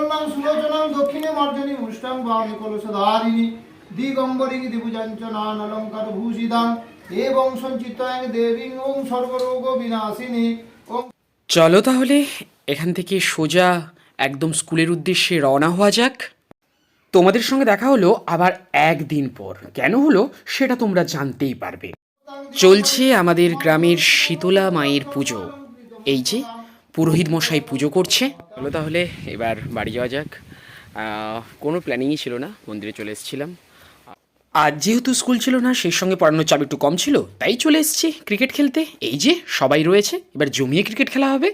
সুবর্ণাং সুলোচনাং দক্ষিণে মার্জনী মুষ্টাং বামে কলসধারিণী দিগম্বরী দিভুজাঞ্চনান অলঙ্কার ভূষিতাং এবং সঞ্চিতাং দেবীং ওং সর্বরোগ বিনাশিনী। চলো তাহলে, এখান থেকে সোজা একদম স্কুলের উদ্দেশ্যে রওনা হওয়া যাক। তোমাদের সঙ্গে দেখা হলো আবার একদিন পর। কেন হলো সেটা তোমরা জানতেই পারবে। চলছে আমাদের গ্রামের শীতলা মায়ের পুজো। এই যে পুরোহিত মশাই পুজো করছে। চলো তাহলে এবার বাড়ি যাওয়া যাক। কোনো প্ল্যানিংই ছিল না, মন্দিরে চলে এসেছিলাম। আজ যেহেতু স্কুল ছিল না, সেই সঙ্গে পড়ানোর চাপ একটু কম ছিল, তাই চলে এসেছি ক্রিকেট খেলতে। এই যে সবাই রয়েছে, এবার জমিয়ে ক্রিকেট খেলা হবে।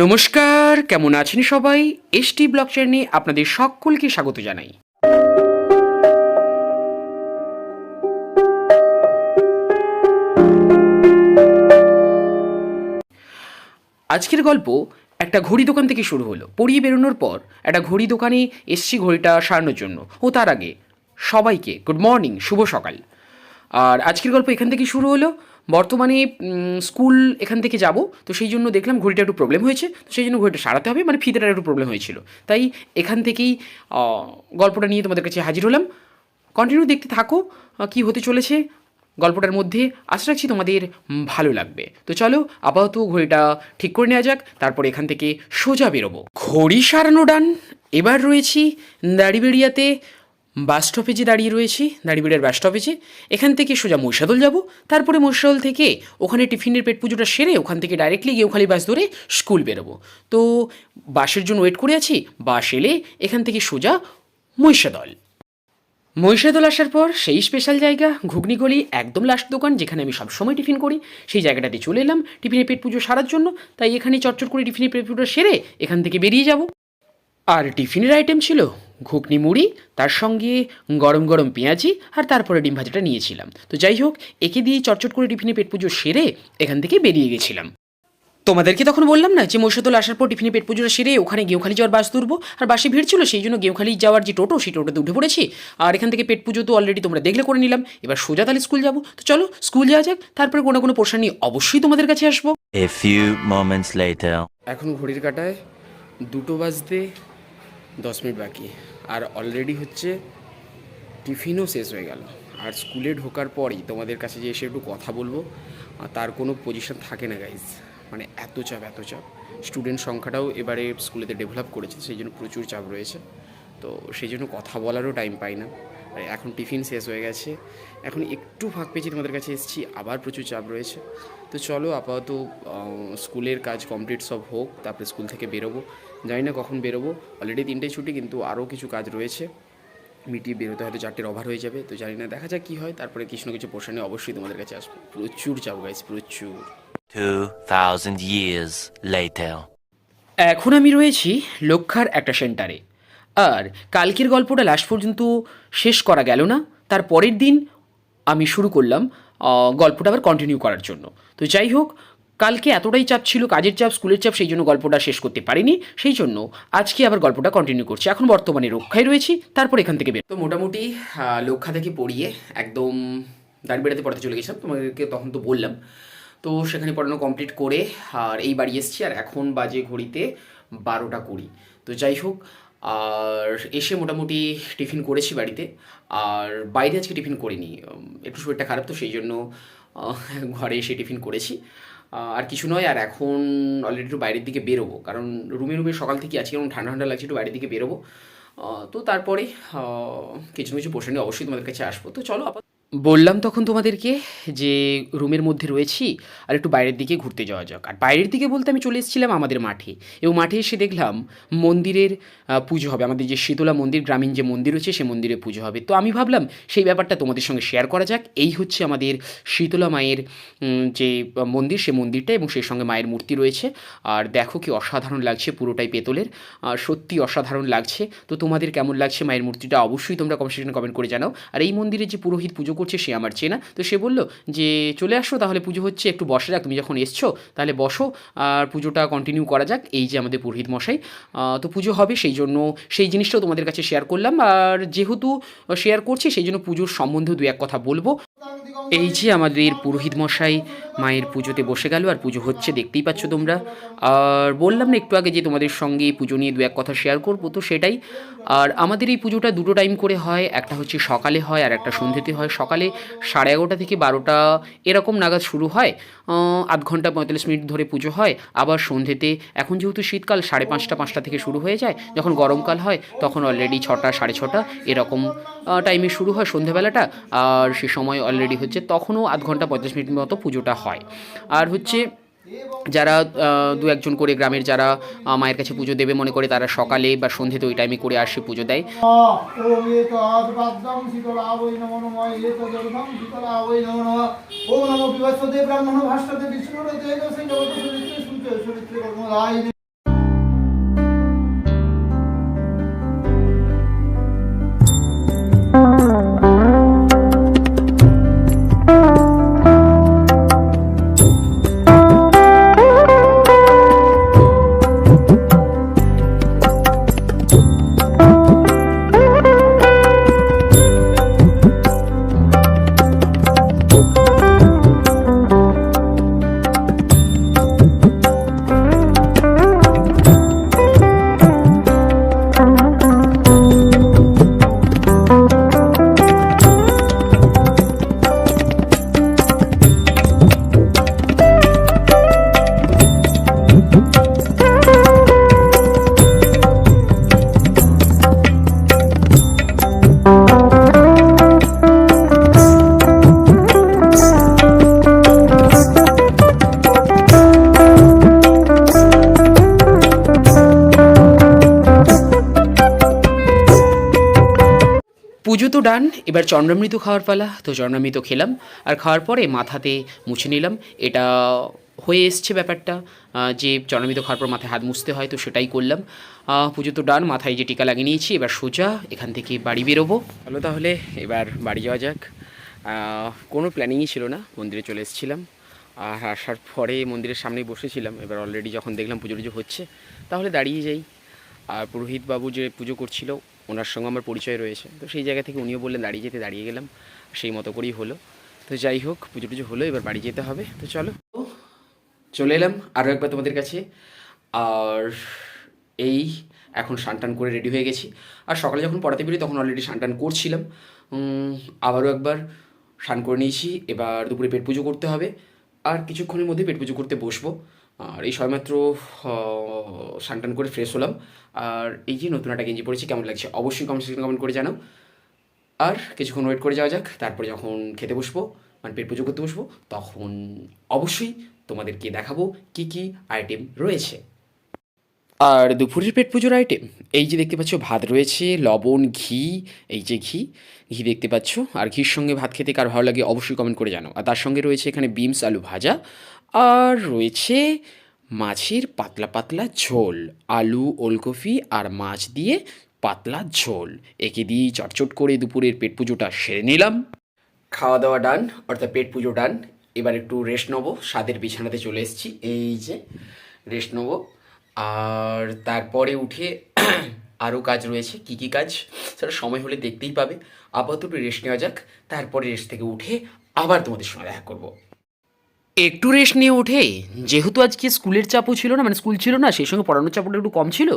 নমস্কার, কেমন আছেন সবাই? এসটি ব্লক চ্যানেলে আপনাদের সকলকে স্বাগত জানাই। আজকের গল্প একটা ঘড়ি দোকান থেকে শুরু হলো। পড়িয়ে বেরোনোর পর একটা ঘড়ি দোকানে এসছি ঘড়িটা সারানোর জন্য। ও তার আগে, সবাইকে গুড মর্নিং শুভ সকাল। আর আজকের গল্প এখান থেকে শুরু হলো। বর্তমানে স্কুল এখান থেকে যাব। তো সেই জন্য দেখলাম ঘড়িটা একটু প্রবলেম হয়েছে। তো সেই জন্য ঘড়িটা সারাতে হবে। মানে ফিতেটার একটু প্রবলেম হয়েছিল। তাই এখান থেকেই গল্পটা নিয়ে তোমাদের কাছে হাজির হলাম। কন্টিনিউ দেখতে থাকো কি হতে চলেছে। গল্পটার মধ্যে আশা রাখছি তোমাদের ভালো লাগবে। তো চলো, আপাতত ঘড়িটা ঠিক করে নেওয়া যাক, তারপর এখান থেকে সোজা বেরোবো। ঘড়ি সারানো ডান, এবার রয়েছি দাড়িবেড়িয়াতে বাস স্টপেজে দাঁড়িয়ে রয়েছি, দাড়িবেড়িয়ার বাস স্টপেজে এখান থেকে সোজা মহিষাদল যাব, তারপরে মহিষাদল থেকে ওখানে টিফিনের পেট পুজোটা সেরে ওখান থেকে ডাইরেক্টলি গেউখালি বাস ধরে স্কুল বেরোবো। তো বাসের জন্য ওয়েট করে আছি বাস এলে এখান থেকে সোজা মহিষাদল। মহিষাদল আসার পর সেই স্পেশাল জায়গা ঘুগনি গলি একদম লাস্ট দোকান যেখানে আমি সবসময় টিফিন করি। সেই জায়গাটাতে চলে এলাম। টিফিনের পেট পুজো সারার জন্য, তাই এখানে চটচট করে টিফিনের পেট পুজো সেরে এখান থেকে বেরিয়ে যাব। আর টিফিনের আইটেম ছিল ঘুগনি মুড়ি, তার সঙ্গে গরম গরম পেঁয়াজি আর তারপরে ডিম ভাজাটা নিয়েছিলাম। তো যাই হোক, একে দিয়ে চটচট করে টিফিনে পেট পুজো সেরে এখান থেকে বেরিয়ে গেছিলাম। তোমাদেরকে তখন বললাম না যে মহিষাদল আসার পর টিফিনে পেট পুজোটা সেরে ওখানে গেউখালি যাওয়ার বাস তুলবো। আর বাসে ভিড় ছিল সেই জন্য গেউখালি যাওয়ার যে টোটো সেই টোটোতে উঠে পড়েছি। আর এখান থেকে পেট পুজো তো অলরেডি তোমরা দেখলে করে নিলাম। এবার সোজা তাহলে স্কুল যাব। তো চলো স্কুল যাওয়া যাক তারপরে কোনো কোনো পোর্শন নিয়ে অবশ্যই তোমাদের কাছে আসব। A few moments later. এখন ঘড়ির কাটায় দুটো বাজতে দশ মিনিট বাকি। আর অলরেডি হচ্ছে টিফিনও শেষ হয়ে গেল। আর স্কুলে ঢোকার পরই তোমাদের কাছে যে এসে একটু কথা বলব আর তার কোনো পজিশন থাকে না গাইজ মানে এত চাপ এত চাপ। স্টুডেন্ট সংখ্যাটাও এবারে স্কুলেতে ডেভেলপ করেছে, সেই জন্য প্রচুর চাপ রয়েছে। তো সেই জন্য কথা বলারও টাইম পাই না। আর এখন টিফিন শেষ হয়ে গেছে। এখন একটু ফাঁক পেয়েছি তোমাদের কাছে এসেছি, আবার প্রচুর চাপ রয়েছে। তো চলো আপাতত স্কুলের কাজ কমপ্লিট সব হোক, তারপরে স্কুল থেকে বেরোবো। জানি না কখন বেরোবো। অলরেডি তিনটে ছুটি, কিন্তু আরও কিছু কাজ রয়েছে। মিটিয়ে বেরোতে হয়তো চারটের ওভার হয়ে যাবে। তো জানি না, দেখা যাক কী হয়। তারপরে কিছু না কিছু পোর্শনে অবশ্যই তোমাদের কাছে আসব। প্রচুর চাপ গাইছে প্রচুর। 2,000 years later. এখন আমি রয়েছি লক্ষার একটা সেন্টারে। আর কালকের গল্পটা লাস্ট পর্যন্ত শেষ করা গেল না তার পরের দিন আমি শুরু করলাম গল্পটা আবার কন্টিনিউ করার জন্য। তো যাই হোক কালকে এতটাই চাপ ছিল কাজের চাপ স্কুলের চাপ সেই জন্য গল্পটা শেষ করতে পারিনি। সেই জন্য আজকে আবার গল্পটা কন্টিনিউ করছি। এখন বর্তমানে রক্ষায় রয়েছি তারপর এখান থেকে বের তো মোটামুটি লক্ষা থেকে পড়িয়ে একদম দাঁড়িয়ে বেড়াতে পড়াতে চলে গেছিলাম তোমাদেরকে তখন তো বললাম। তো সেখানে পড়ানো কমপ্লিট করে, আর এই বাড়ি এসেছি, আর এখন বাজে ঘড়িতে বারোটা কুড়ি। তো যাই হোক, আর এসে মোটামুটি টিফিন করেছি বাড়িতে, আর বাইরে আজকে টিফিন করিনি। একটু শরীরটা খারাপ তো, সেই জন্য ঘরে এসে টিফিন করেছি। আর কিছু নয়, আর এখন অলরেডি একটু বাইরের দিকে বেরোবো, কারণ রুমে রুমে সকাল থেকে আজকে এরকম ঠান্ডা ঠান্ডা লাগছে, একটু বাইরের দিকে বেরোবো। তো তারপরে কিছু কিছু পোর্শনে অবশ্যই তোমাদের কাছে আসব। তো চলো আপাতত বললাম তখন তোমাদেরকে যে রুমের মধ্যে রয়েছি আর একটু বাইরের দিকে ঘুরতে যাওয়া যাক। আর বাইরের দিকে বলতে আমি চলে এসেছিলাম আমাদের মাঠে। এবং মাঠে এসে দেখলাম মন্দিরের পুজো হবে। আমাদের যে শীতলা মন্দির, গ্রামীণ যে মন্দির রয়েছে, সে মন্দিরে পুজো হবে। তো আমি ভাবলাম সেই ব্যাপারটা তোমাদের সঙ্গে শেয়ার করা যাক। এই হচ্ছে আমাদের শীতলা মায়ের যে মন্দির, সে মন্দিরটা এবং সেই সঙ্গে মায়ের মূর্তি রয়েছে। আর দেখো কি অসাধারণ লাগছে পুরোটাই পেতলের। আর সত্যি অসাধারণ লাগছে। তো তোমাদের কেমন লাগছে মায়ের মূর্তিটা? অবশ্যই তোমরা কমেন্ট সেকশনে কমেন্ট করে জানাও। আর এই মন্দিরে যে পুরোহিত পুজো করছে সে আমার চেনা। তো সে বলল যে, চলে আসো, তাহলে পুজো হচ্ছে, একটু বসে যাক, তুমি যখন এসছো, তাহলে বসো, আর পুজোটা কন্টিনিউ করা যাক। এই যে আমাদের পুরোহিত মশাই। তো পুজো হবে, সেই জন্য সেই জিনিসটাও তোমাদের কাছে শেয়ার করলাম। আর যেহেতু শেয়ার করছি, সেই জন্য পুজোর সম্বন্ধেও দু এক কথা বলব। এই যে আমাদের পুরোহিত মশাই মায়ের পুজোতে বসে গেল আর পুজো হচ্ছে, দেখতেই পাচ্ছ তোমরা। আর বললাম না একটু আগে যে তোমাদের সঙ্গে এই পুজো নিয়ে দু এক কথা শেয়ার করব, তো সেটাই। আর আমাদের এই পুজোটা দুটো টাইম করে হয়, একটা হচ্ছে সকালে হয় আর একটা সন্ধ্যেতে হয়। সকালে সাড়ে এগারোটা থেকে বারোটা এরকম নাগাদ শুরু হয় আধ ঘণ্টা পঁয়তাল্লিশ মিনিট ধরে পুজো হয়। আবার সন্ধ্যেতে, এখন যেহেতু শীতকাল, সাড়ে পাঁচটা পাঁচটা থেকে শুরু হয়ে যায়। যখন গরমকাল হয়, তখন অলরেডি ছটা, সাড়ে ছটা এরকম টাইমে শুরু হয় সন্ধ্যেবেলাটা। আর সে সময় অলরেডি হচ্ছে তখনও আধ ঘণ্টা পঁয়তাল্লিশ মিনিট মতো পুজোটা হয়। আর হচ্ছে, যারা দু একজন করে গ্রামের যারা মায়ের কাছে পুজো দেবে মনে করে, তারা সকালে বা সন্ধ্যেতে ওই টাইমে করে আসে পুজো দেয়। ওম পুজো তো ডান, এবার চন্দ্রামৃত খাওয়ার পালা। তো চন্দ্রামৃত খেলাম, আর খাওয়ার পরে মাথাতে মুছে নিলাম। এটা হয়ে এসছে ব্যাপারটা যে চন্দ্রামৃত খাওয়ার পর মাথায় হাত মুছতে হয়, তো সেটাই করলাম। পুজো তো ডান মাথায় যে টিকা লাগিয়ে নিয়েছি, এবার সোজা এখান থেকে বাড়ি বেরোবো। চলো তাহলে, এবার বাড়ি যাওয়া যাক। কোনো প্ল্যানিংই ছিল না, মন্দিরে চলে এসেছিলাম। আর আসার পরে মন্দিরের সামনেই বসেছিলাম, এবার অলরেডি যখন দেখলাম পুজো টুজো হচ্ছে, তাহলে দাঁড়িয়ে যাই। আর পুরোহিত বাবু যে পুজো করছিল, ওনার সঙ্গে আমার পরিচয় রয়েছে। তো সেই জায়গা থেকে উনিও বললেন, দাঁড়িয়ে যেতে, দাঁড়িয়ে গেলাম। সেই মতো করেই হলো। তো যাই হোক, পুজো টুজো হলো, এবার বাড়ি যেতে হবে। তো চলো। চলে এলাম আরও একবার তোমাদের কাছে। আর এই এখন টান করে রেডি হয়ে গেছি। আর সকালে যখন পড়াতে বেরোই তখন অলরেডি টান করছিলাম। আবারও একবার স্নান করে নিয়েছি। এবার দুপুরে পেট পুজো করতে হবে। আর কিছুক্ষণের মধ্যে পেট পুজো করতে বসবো। আর এই সবেমাত্র টান করে ফ্রেশ হলাম। আর এই যে নতুন একটা গেঞ্জি পরেছি, কেমন লাগছে? অবশ্যই কমেন্ট সেকশনে কমেন্ট করে জানাও। আর কিছুক্ষণ ওয়েট করে যাওয়া যাক। তারপরে যখন খেতে বসবো মানে পেট পুজো করতে বসবো, তখন অবশ্যই তোমাদেরকে দেখাবো কি কি আইটেম রয়েছে। আর দুপুরের পেট পুজোর আইটেম এই যে দেখতে পাচ্ছ ভাত রয়েছে লবণ ঘি এই যে ঘি ঘি দেখতে পাচ্ছ আর ঘির সঙ্গে ভাত খেতে কার ভালো লাগে অবশ্যই কমেন্ট করে জানো আর তার সঙ্গে রয়েছে এখানে বিমস আলু ভাজা আর রয়েছে মাছের পাতলা পাতলা ঝোল আলু ওলকপি আর মাছ দিয়ে পাতলা ঝোল। একে দিয়ে চটচট করে দুপুরের পেট পুজোটা সেরে নিলাম। খাওয়া দাওয়া ডান অর্থাৎ পেট পুজো ডান এবার একটু রেস্ট নেব। স্বাদের বিছানাতে চলে এসেছি। এই যে রেস্ট নেব। আর তারপরে উঠে আরও কাজ রয়েছে। কি কি কাজ? সেটা সময় হলে দেখতেই পাবে। আপাতত রেস্ট নেওয়া যাক। তারপরে রেস্ট থেকে উঠে আবার তোমাদের সঙ্গে দেখা করব। একটু রেস্ট নিয়ে উঠে, যেহেতু আজকে স্কুলের চাপও ছিল না মানে স্কুল ছিল না, সেই সঙ্গে পড়ানোর চাপটা একটু কম ছিল,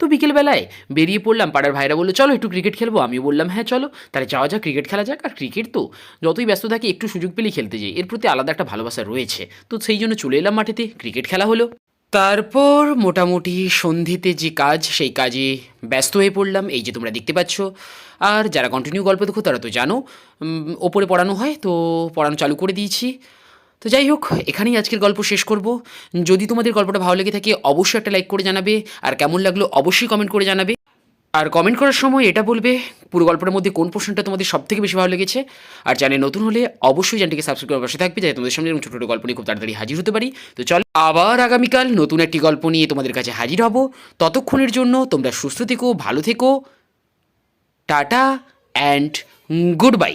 তো বিকেলবেলায় বেরিয়ে পড়লাম, পাড়ার ভাইরা বলল, চলো একটু ক্রিকেট খেলব। আমিও বললাম হ্যাঁ চলো, তাহলে যাওয়া যাক ক্রিকেট খেলা যাক, আর ক্রিকেট তো, যতই ব্যস্ত থাকি, একটু সুযোগ পেলেই খেলতে যাই, এর প্রতি আলাদা একটা ভালোবাসা রয়েছে। তো সেই জন্য চলে এলাম মাঠেতে ক্রিকেট খেলা হলো। তারপর মোটামুটি সন্ধিতে যে কাজ, সেই কাজে ব্যস্ত হয়ে পড়লাম, এই যে তোমরা দেখতে পাচ্ছ। আর যারা কন্টিনিউ গল্প দেখো, তারা তো জানো ওপরে পড়ানো হয়, তো পড়ানো চালু করে দিয়েছি। তো যাই হোক এখানেই আজকের গল্প শেষ করব। যদি তোমাদের গল্পটা ভালো লেগে থাকে, অবশ্যই একটা লাইক করে জানাবে, আর কেমন লাগল অবশ্যই কমেন্ট করে জানাবে। আর কমেন্ট করার সময় এটা বলবে, পুরো গল্পটার মধ্যে কোন পোর্শনটা তোমাদের সব থেকে বেশি ভালো লেগেছে। আর চ্যানেল নতুন হলে অবশ্যই চ্যানেলটিকে সাবস্ক্রাইব করে পাশে থাকবে, যাতে তোমাদের সামনে ছোটো ছোটো গল্প নিয়ে খুব তাড়াতাড়ি হাজির হতে পারি। তো চলো, আবার আগামীকাল নতুন একটি গল্প নিয়ে তোমাদের কাছে হাজির হব। ততক্ষণের জন্য তোমরা সুস্থ থেকো, ভালো থেকো। Tata and goodbye.